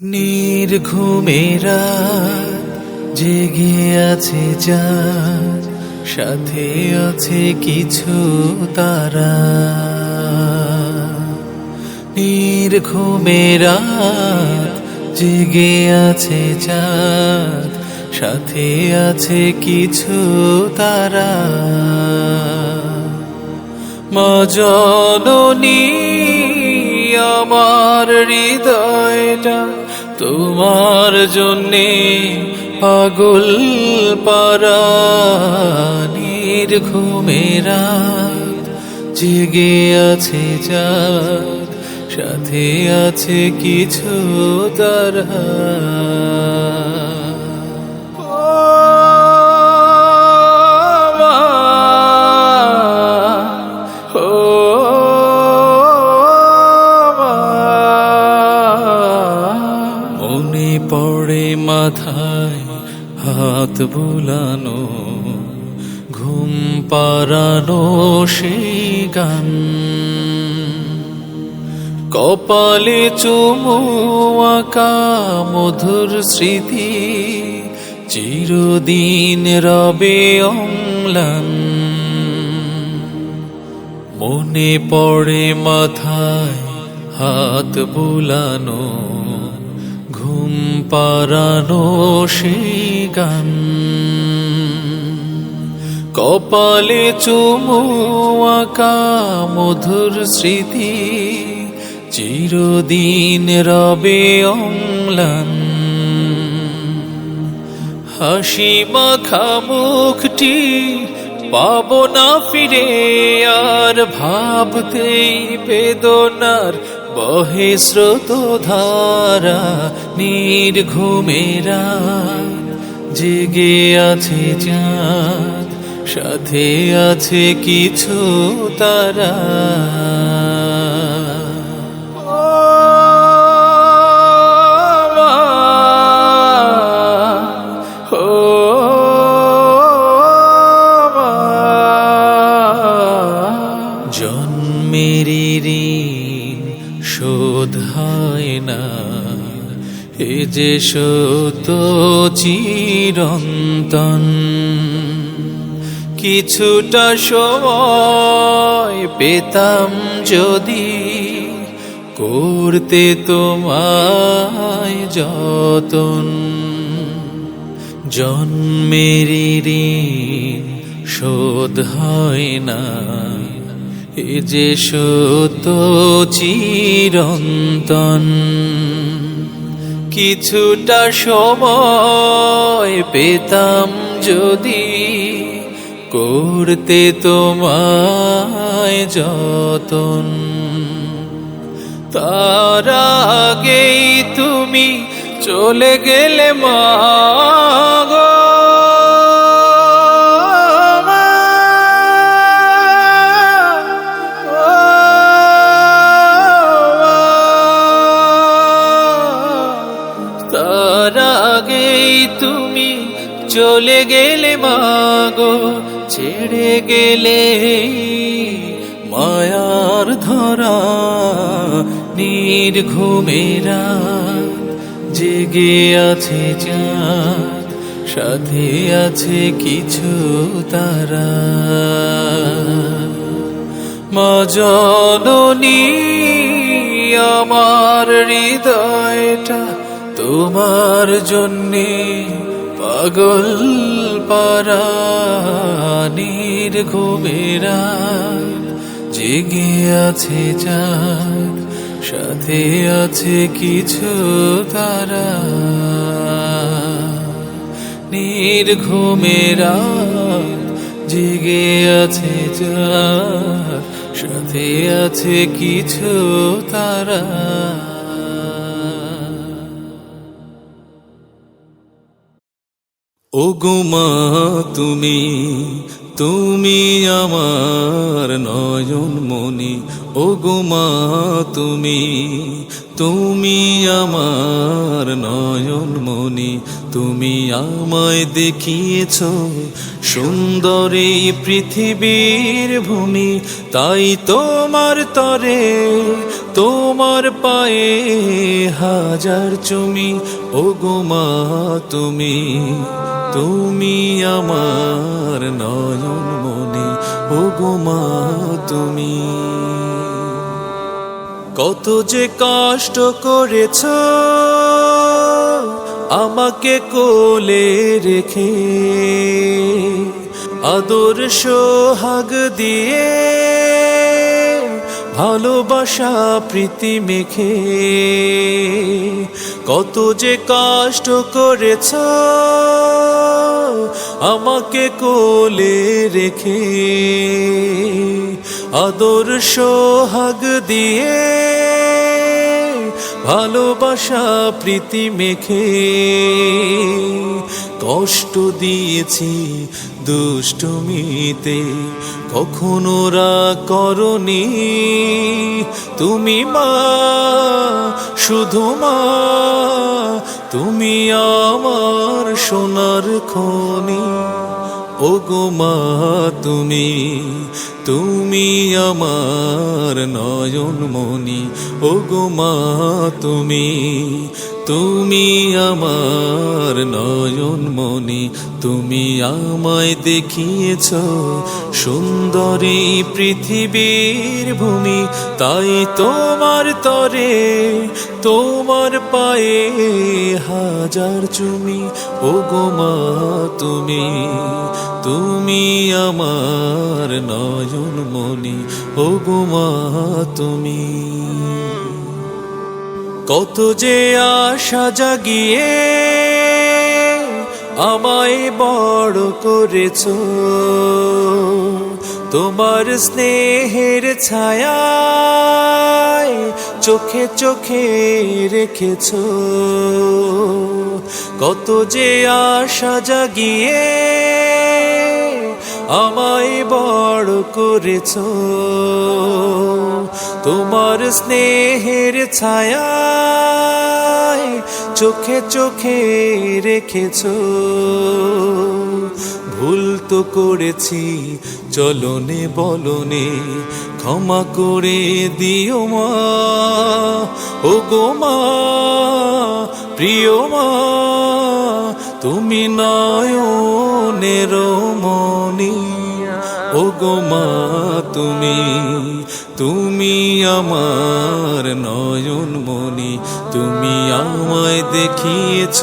নির্ঘুমেরা জেগে আছে যার সাথে আছে কিছু তারা। নির্ঘুমেরা জেগে আছে যার সাথে আছে কিছু তারা। মা জননী আমার হৃদয়টা তোমার জন্যে পাগল পারা নির্ঘুমেরা জেগে আছে যা সাথে আছে কিছু তারা। মাথায় হাত বুলানো, ঘুম পারানো সেই গান। কপালে চুমু আঁকা মধুর স্মৃতি, চিরদিন রবে অম্লান। মনে পড়ে মাথায় হাত বুলানো পারানো গান। কপালে চুমু আঁকা মধুর স্মৃতি, চিরদিন রবে অম্লান। হাসি মাখা মুখটি পাবো না ফিরে, আর ভাবতেই বেদনার বহে স্রোত ধারা নির্ঘুমেরা জেগে আছে চাঁদ সাথে আছে কিছু তারা। যে সত চিরন্তন, কিছুটা সময় পেতাম যদি করতে তোমায় যতন। জন্মের ঋণ শোধ হয় না, এ যে সত চিরন্তন। কিছুটা সময় পেতাম যদি করতে তোমায় যতন। তার আগেই তুমি চলে গেলে মা চলে গেলে মাগো, ছেড়ে গেলে মায়ার ধরা, নির্ঘুমেরা জেগে আছে চাঁদ, সাথে আছে কিছু তারা। মা জননী, আমার হৃদয়টা তোমার জন্যে পাগল পারা নির্ঘুমেরা জেগে আছে চাঁদ, সাথে আছে কিছু তারা। নির্ঘুমেরা জেগে আছে চাঁদ, সাথে আছে কিছু তারা। ও গোমা তুমি তুমি আমার নয়ন মনি ও গোমা তুমি তুমি আমার নয়ন মনি তুমি আমায় দেখিয়েছ সুন্দর পৃথিবীর ভূমি। তাই তোমার তরে, তোমার পায়ে হাজার চুমি। ও গো মা, তুমি তুমি আমার নয়ন মনি ও গো মা, তুমি। কত যে কষ্ট করেছ, আমাকে কোলে রেখে আদর সোহাগ দিয়ে ভালোবাসা, প্রীতি মেখে কত যে কষ্ট করেছ, আমাকে কোলে রেখে আদর সোহাগ দিয়ে ভালোবাসা, প্রীতি মেখে কষ্ট দিয়েছি দুষ্টমিতে, কখনো রা করনি। তুমি মা শুধু তুমি আমার সোনার খনি। ও গো মা, তুমি তুমি আমার নয়ন মনি ও গো মা, তুমি তুমি আমার নয়ন মনি তুমি আমায় দেখিয়েছ সুন্দরী পৃথিবীর ভূমি, তাই তোমার তরে, তোমার পায়ে হাজার চুমি। ও গো মা, তুমি তুমি আমার নয়ন মনি ও গো মা, তুমি। কত যে আশা জাগিয়ে আমায় বড় করেছ। তোমার স্নেহের ছায়ায় চোখে চোখে রেখেছ। কত যে আশা জাগিয়ে আমায় বড় করেছ। তোমার স্নেহের ছায়ায় চোখে চোখে রেখেছ। ভুল তো করেছি চলনে বলনে ক্ষমা করে দিও মা। ও গো মা, প্রিয় মা। তুমি নয়নের মনি ও গো মা, তুমি তুমি আমার নয়ন মনি তুমি আমায় দেখিয়েছ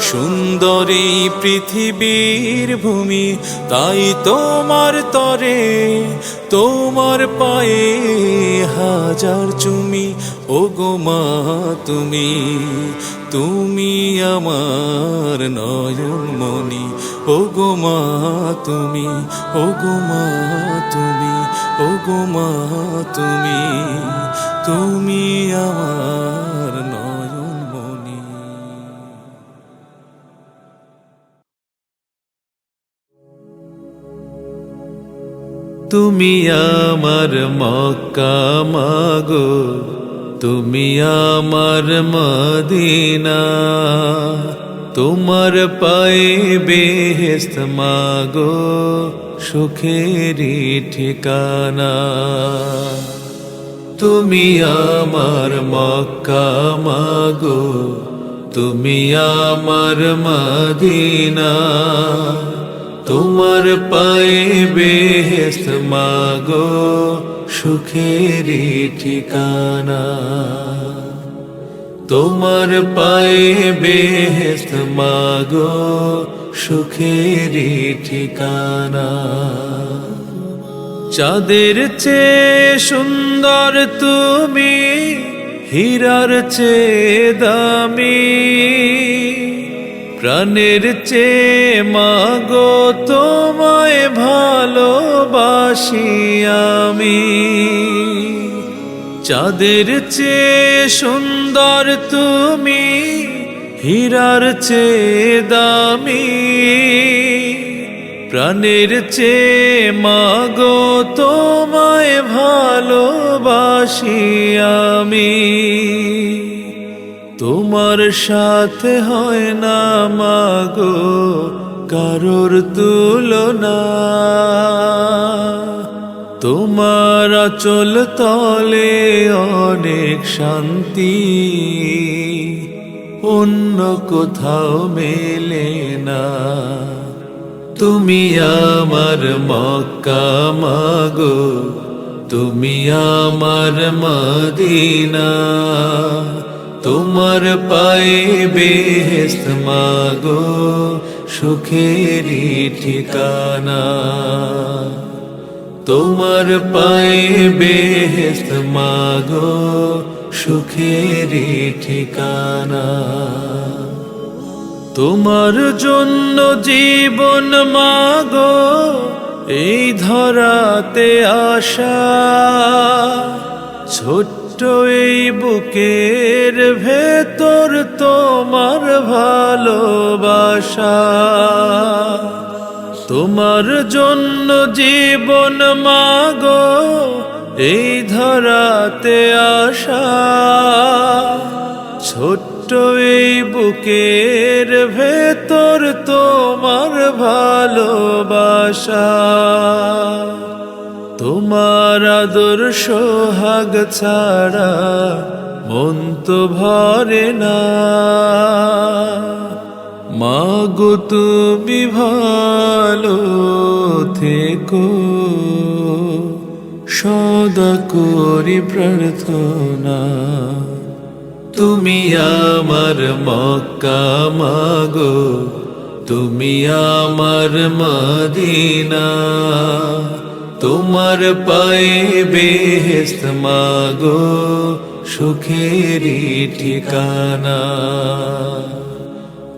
সুন্দরী পৃথিবীর ভূমি। তাই তোমার তরে তোমার পায়ে হাজার চুমি। ও গো মা, তুমি তুমি আমার নয়ন মনি ও গো মা, তুমি ও গো মা, তুমি ও গো মা, তুমি তুমি আমার নয়ন মনি তুমি আমার মক্কা মাগো। তুমি আমার মদিনা, তোমার পায়ে বেহেস্ত মাগো সুখেরি ঠিকানা। তুমি আমার মক্কা মাগো, তুমি আমার মদিনা, তোমার পায়ে বেহেস্ত মাগো সুখেরি ঠিকানা। তোমার পায়ে বেহেস্ত মাগো সুখেরি ঠিকানা। চাঁদের চেয়ে সুন্দর তুমি, হীরার চেয়ে দামি। প্রাণের চেয়ে মাগো তোমায় ভালোবাসি আমি। চাঁদের চেয়ে সুন্দর তুমি, হীরার চেয়ে দামি। প্রাণের চেয়ে মাগো তোমায় ভালোবাসি আমি। তোমার সাথে হয় না মাগো, কারোর তুলনা। তোমার চল তলে অনেক শান্তি, অন্য কোথাও মেলে না। তুমি আমার মক্কা মাগো, তুমি আমার মদিনা। তোমার পায়ে বেহেস্ত মাগো সুখেরি ঠিকানা। তোমার পায়ে বেহেস্ত মাগো সুখেরি ঠিকানা। তোমার জন্য জীবন মাগো এই ধরাতে আশা। ছোট্ট এই বুকের ভেতর তোমার ভালোবাসা। তোমার জন্য জীবন মাগো এই ধরাতে আসা ছোট্ট এই বুকের ভেতর তোমার ভালোবাসা। তোমার আদর সোহাগ ছাড়া মন তো ভরে না। মাগো, তুমি ভালো থেকো। সদা করি প্রার্থনা। তুমি আমার মক্কা, মাগো, তুমি আমার মদিনা। তোমার পায়ে বেহেস্ত মাগো, সুখেরি ঠিকানা।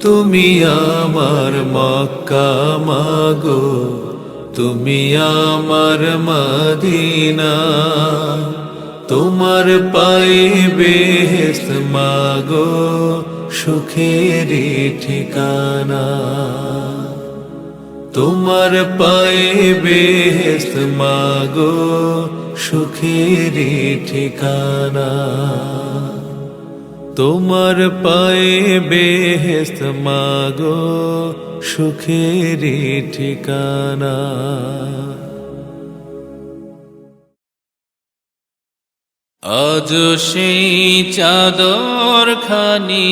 তুমি আমার মক্কা মাগো, তুমি আমার মদিনা। তোমার পায়ে বেহেস্ত মাগো, সুখেরি ঠিকানা। তোমার পায়ে বেহেস্ত মাগো সুখেরি ঠিকানা। তোমার পায়ে বেহেস্ত মাগো সুখেরি ঠিকানা। আজ সেই চাদর খানি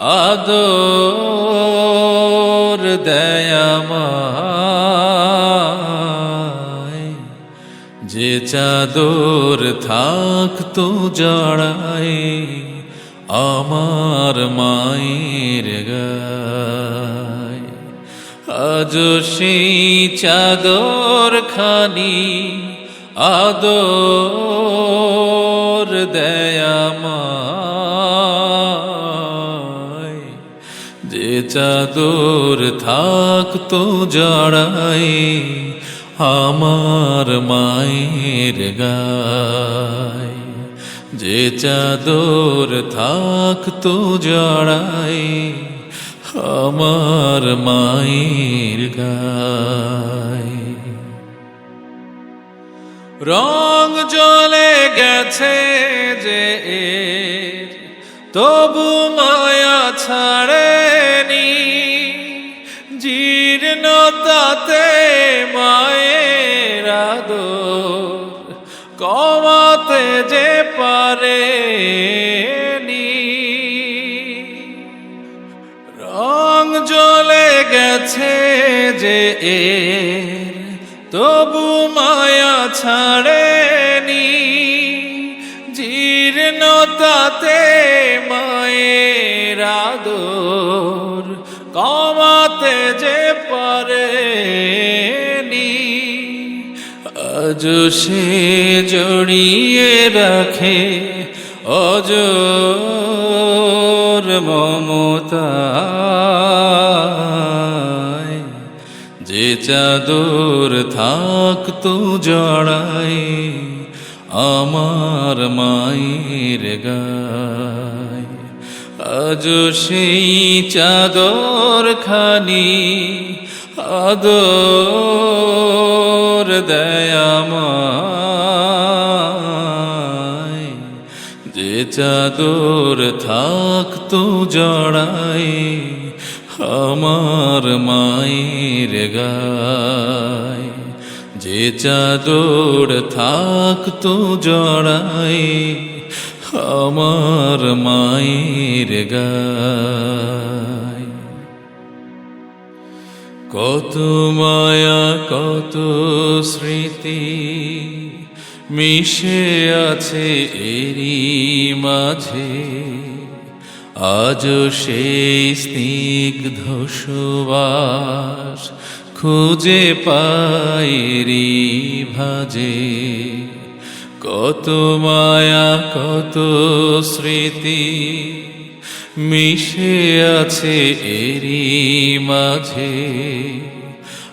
আদর দয়ামায়। যে চাদর থাকতো জড়ায় আমার মায়ের গায় আজ সেই চাদর খানি আদর দয়ামায়। যে চাদর থাকতো জড়াই আমার মায়ের গায়। যে চাদর থাকতো জড়াই আমার মায়ের গায়। রং জ্বলে গেছে যে তবু মায়া ছাড়েনি জীর্ণতাতে মায়ের আদর, কমাতে যে পারেনি। রং জ্বলে গেছে যে এর, তবু মায়া ছাড়েনি। জীর্ণতাতে মায়ের আদর কমাতে যে পারেনি আজ সে জড়িয়ে রাখে অজর মমতায়। যে চাদর থাকতো জড়াই আমার মায়ের গায়। আজ সেই চাদর খানি আদর দয়ামায় যে চাদর থাকতো জড়াই আমার মায়ের গায় যে চাদর থাকতো জড়াই আমার মায়ের গায় কত মায়া, কত স্মৃতি মিশে আছে এরই মাঝে। আজ সেই স্নিগ্ধ সুবাস খুঁজে পাইরি ভাজে। কত মায়া, কত স্মৃতি মিশে আছে এরই মাঝে।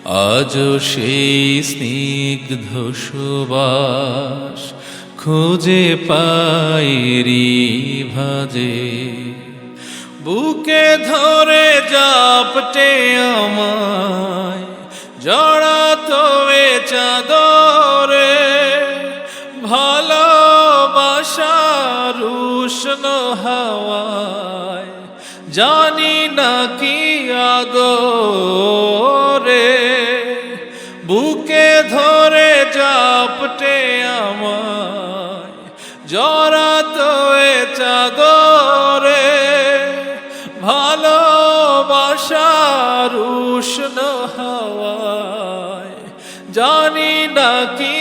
আজ সেই স্নিগ্ধ সুবাস খুঁজে পাইরি ভাজে। বুকে ধরে জাপটে আমায়, জড়াতো এ চাদরে। ভালোবাসার উষ্ণ হাওয়ায় জানি না কি আদরে বুকে ধরে জাপটে আমায়, জড়াতো এ চাদরে। ভালোবাসার উষ্ণ হাওয়ায় জানি না কি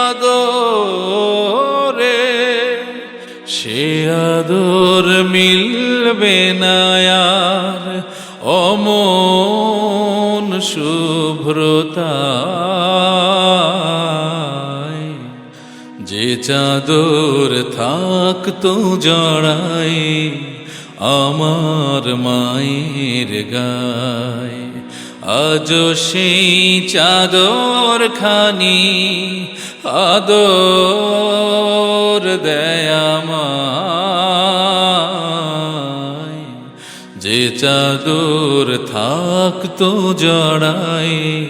আদরে সে আদর মিলবে না আর অমন শুভ্রতা যে চাদর থাকতো জড়াই আমার মায়ের গায়, আজ সেই চাদর খানি আদর দয়ামায় যে চাদর থাকতো জড়াই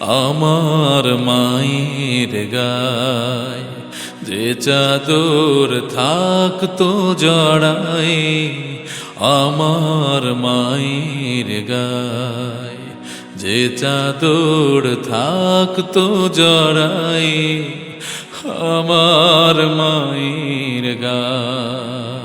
আমার মায়ের গায়। যে চাদর থাকতো জড়াই আমার মায়ের গায়। যে চাদর থাকতো জড়াই আমার মায়ের গায়।